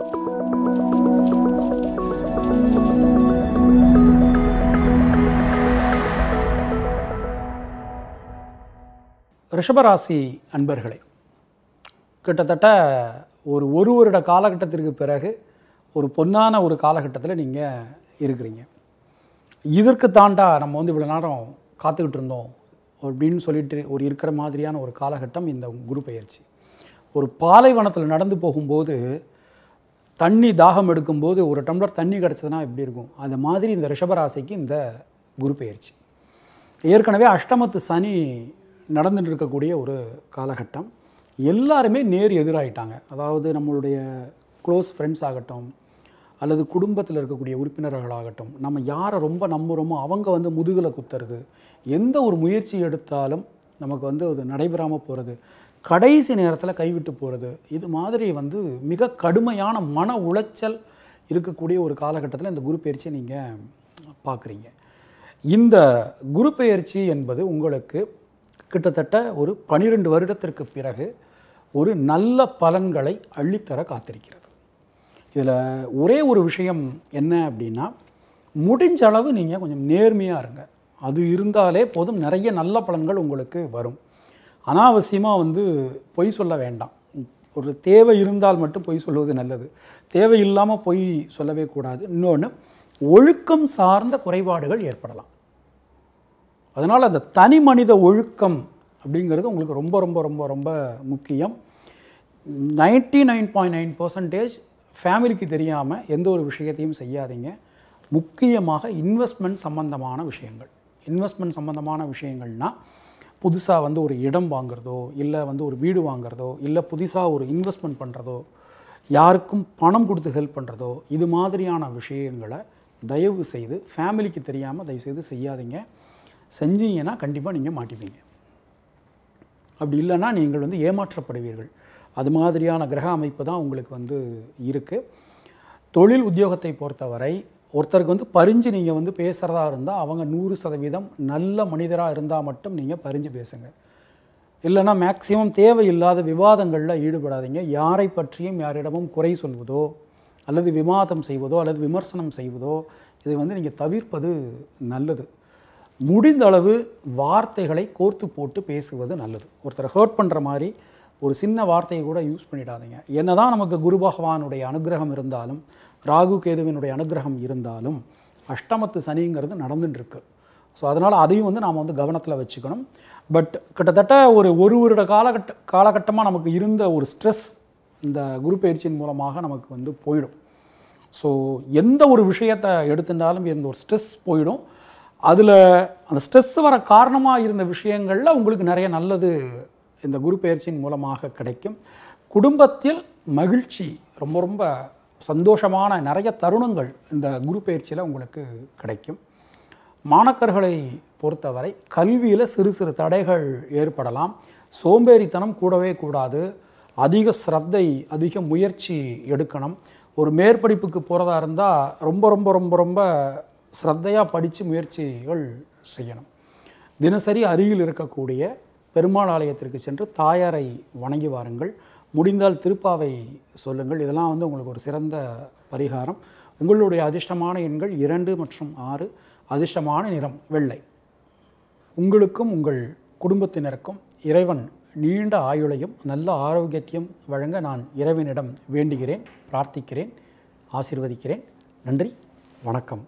ரிஷபராசி அன்பர்களே கிட்டத்தட்ட ஒரு ஒரு வருட காலகட்டத்திற்கு பிறகு ஒரு பொன்னான ஒரு காலகட்டத்தில் நீங்கள் இருக்கிறீங்க. இதற்கு தாண்டா நம்ம வந்து இவ்வளோ நேரம் காத்துக்கிட்டு இருந்தோம் அப்படின்னு சொல்லிட்டு ஒரு இருக்கிற மாதிரியான ஒரு காலகட்டம் இந்த குரு பயிற்சி. ஒரு பாலைவனத்தில் நடந்து போகும்போது தண்ணி தாகம் எடுக்கும்போது ஒரு டம்ளர் தண்ணி கிடச்சதுன்னா எப்படி இருக்கும்? அது மாதிரி இந்த ரிஷபராசிக்கு இந்த குரு பெயர்ச்சி. ஏற்கனவே அஷ்டமத்து சனி நடந்துட்டு இருக்கக்கூடிய ஒரு காலகட்டம். எல்லாருமே நேர் எதிராயிட்டாங்க. அதாவது நம்மளுடைய க்ளோஸ் ஃப்ரெண்ட்ஸ் ஆகட்டும் அல்லது குடும்பத்தில் இருக்கக்கூடிய உறுப்பினர்களாகட்டும் நம்ம யாரை ரொம்ப நம்புகிறோமோ அவங்க வந்து முதுகில் குத்துறது. எந்த ஒரு முயற்சி எடுத்தாலும் நமக்கு வந்து அது நடைபெறாமல் போகிறது கடைசி நேரத்தில் கைவிட்டு போகிறது இது மாதிரி வந்து மிக கடுமையான மன உளைச்சல் இருக்கக்கூடிய ஒரு காலகட்டத்தில் இந்த குரு பயிற்சியை நீங்கள் பார்க்குறீங்க இந்த குரு பெயர்ச்சி என்பது உங்களுக்கு கிட்டத்தட்ட ஒரு பனிரெண்டு வருடத்திற்கு பிறகு ஒரு நல்ல பலன்களை அள்ளித்தர காத்திருக்கிறது. இதில் ஒரே ஒரு விஷயம் என்ன அப்படின்னா முடிஞ்ச அளவு நீங்கள் கொஞ்சம் நேர்மையாக இருங்க. அது இருந்தாலே போதும். நிறைய நல்ல பலன்கள் உங்களுக்கு வரும். அனாவசியமாக வந்து பொய் சொல்ல வேண்டாம். ஒரு தேவை இருந்தால் மட்டும் பொய் சொல்வது நல்லது. தேவை இல்லாமல் பொய் சொல்லவே கூடாது. இன்னொன்று ஒழுக்கம் சார்ந்த குறைபாடுகள் ஏற்படலாம். அதனால் அந்த தனி மனித ஒழுக்கம் அப்படிங்கிறது உங்களுக்கு ரொம்ப ரொம்ப ரொம்ப ரொம்ப முக்கியம். Ninety nine point nine percentage ஃபேமிலிக்கு தெரியாமல் எந்த ஒரு விஷயத்தையும் செய்யாதீங்க. முக்கியமாக இன்வெஸ்ட்மெண்ட் சம்பந்தமான விஷயங்கள். இன்வெஸ்ட்மெண்ட் சம்பந்தமான விஷயங்கள்னால் புதுசாக வந்து ஒரு இடம் வாங்குறதோ இல்லை வந்து ஒரு வீடு வாங்குறதோ இல்லை புதுசாக ஒரு இன்வெஸ்ட்மெண்ட் பண்ணுறதோ யாருக்கும் பணம் கொடுத்து ஹெல்ப் பண்ணுறதோ இது மாதிரியான விஷயங்களை தயவு செய்து ஃபேமிலிக்கு தெரியாமல் தயவு செய்து செய்யாதீங்க. செஞ்சீங்கன்னா கண்டிப்பாக நீங்கள் மாட்டிப்பீங்க. அப்படி இல்லைன்னா நீங்கள் வந்து ஏமாற்றப்படுவீர்கள். அது மாதிரியான கிரக அமைப்பு தான் உங்களுக்கு வந்து இருக்குது தொழில் உத்தியோகத்தை பொறுத்தவரை ஒருத்தருக்கு வந்து பரிஞ்சு நீங்கள் வந்து பேசுகிறதா இருந்தால் அவங்க நூறு சதவீதம் நல்ல மனிதராக இருந்தால் மட்டும் நீங்கள் பரிஞ்சு பேசுங்க. இல்லைன்னா மேக்சிமம் தேவையில்லாத விவாதங்களில் ஈடுபடாதீங்க. யாரை பற்றியும் யாரிடமும் குறை சொல்வதோ அல்லது விவாதம் செய்வதோ அல்லது விமர்சனம் செய்வதோ இதை வந்து நீங்கள் தவிர்ப்பது நல்லது. முடிந்த அளவு வார்த்தைகளை கோர்த்து போட்டு பேசுவது நல்லது. ஒருத்தரை ஹர்ட் பண்ணுற மாதிரி ஒரு சின்ன வார்த்தையை கூட யூஸ் பண்ணிடாதீங்க. என்னதான் நமக்கு குரு பகவானுடைய அனுகிரகம் இருந்தாலும் ராகு கேதுவினுடைய அனுகிரகம் இருந்தாலும் அஷ்டமத்து சனிங்கிறது நடந்துட்டு இருக்கு ஸோ அதனால் அதையும் வந்து நாம் வந்து கவனத்தில் வச்சுக்கணும். பட் கிட்டத்தட்ட ஒரு ஒரு வருட காலகட்ட காலகட்டமாக நமக்கு இருந்த ஒரு ஸ்ட்ரெஸ் இந்த குரு பயிற்சியின் மூலமாக நமக்கு வந்து போயிடும். ஸோ எந்த ஒரு விஷயத்தை எடுத்துட்டாலும் இந்த ஒரு ஸ்ட்ரெஸ் போயிடும். அதில் அந்த ஸ்ட்ரெஸ் வர காரணமாக இருந்த விஷயங்களில் உங்களுக்கு நிறைய நல்லது இந்த குரு பயிற்சியின் மூலமாக கிடைக்கும். குடும்பத்தில் மகிழ்ச்சி ரொம்ப ரொம்ப சந்தோஷமான நிறைய தருணங்கள் இந்த குரு பயிற்சியில் உங்களுக்கு கிடைக்கும். மாணக்கர்களை பொறுத்தவரை கல்வியில் சிறு சிறு தடைகள் ஏற்படலாம். சோம்பேறித்தனம் கூடவே கூடாது. அதிக ஸ்ரத்தை அதிக முயற்சி எடுக்கணும். ஒரு மேற்படிப்புக்கு போகிறதா இருந்தால் ரொம்ப ரொம்ப ரொம்ப ரொம்ப ஸ்ரத்தையாக படித்து முயற்சிகள் செய்யணும். தினசரி அருகில் இருக்கக்கூடிய பெருமாள் ஆலயத்திற்கு சென்று தாயாரை வணங்கி வாருங்கள். முடிந்தால் திருப்பாவை சொல்லுங்கள். இதெல்லாம் வந்து உங்களுக்கு ஒரு சிறந்த பரிகாரம். உங்களுடைய அதிர்ஷ்டமான எண்கள் இரண்டு மற்றும் ஆறு. அதிர்ஷ்டமான நிறம் வெள்ளை. உங்களுக்கும் உங்கள் குடும்பத்தினருக்கும் இறைவன் நீண்ட ஆயுளையும் நல்ல ஆரோக்கியத்தையும் வழங்க நான் இறைவனிடம் வேண்டுகிறேன் பிரார்த்திக்கிறேன் ஆசீர்வதிக்கிறேன். நன்றி வணக்கம்.